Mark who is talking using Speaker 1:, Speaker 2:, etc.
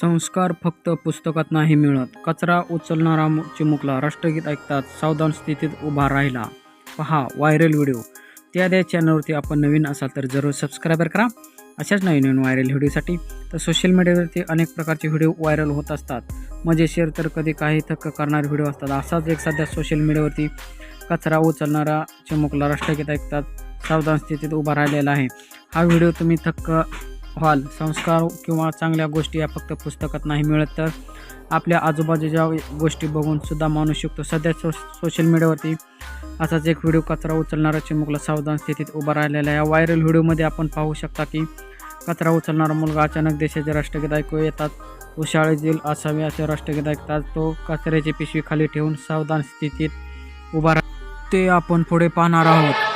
Speaker 1: संस्कार फक्त पुस्तकात नाही मिळत. कचरा उचलणारा चिमुकला राष्ट्रगीत ऐकतात सावधान स्थितीत उभा राहिला. पहा व्हायरल व्हिडिओ. त्या चॅनलवरती आपण नवीन असाल तर जरूर सबस्क्रायबर करा. अशाच नवीन नवीन व्हायरल व्हिडिओसाठी तर सोशल मीडियावरती अनेक प्रकारचे व्हिडिओ व्हायरल होत असतात. म्हणजे मजेशीर तर कधी काही थक्क करणारे व्हिडिओ असतात. असाच एक सध्या सोशल मीडियावरती कचरा उचलणारा चिमुकला राष्ट्रगीत ऐकतात सावधान स्थितीत उभा राहिलेला आहे. हा व्हिडिओ तुम्ही थक्क हॉल संस्कार किंवा चांगल्या गोष्टी या फक्त पुस्तकात नाही मिळत तर आपल्या आजूबाजूच्या गोष्टी बघून सुद्धा माणूस शिकतो. सध्या सो सोशल मीडियावरती असाच एक व्हिडिओ कचरा उचलणारा चिमुकला सावधान स्थितीत उभा राहिलेला आहे. या व्हायरल व्हिडिओमध्ये आपण पाहू शकता की कचरा उचलणारा मुलगा अचानक देशाचे राष्ट्रगीत ऐकू येतात. तो शाळेतील असावे असे राष्ट्रगीत ऐकतात. तो कचऱ्याची पिशवी खाली ठेवून सावधान स्थितीत उभा राह ते आपण पुढे पाहणार आहोत.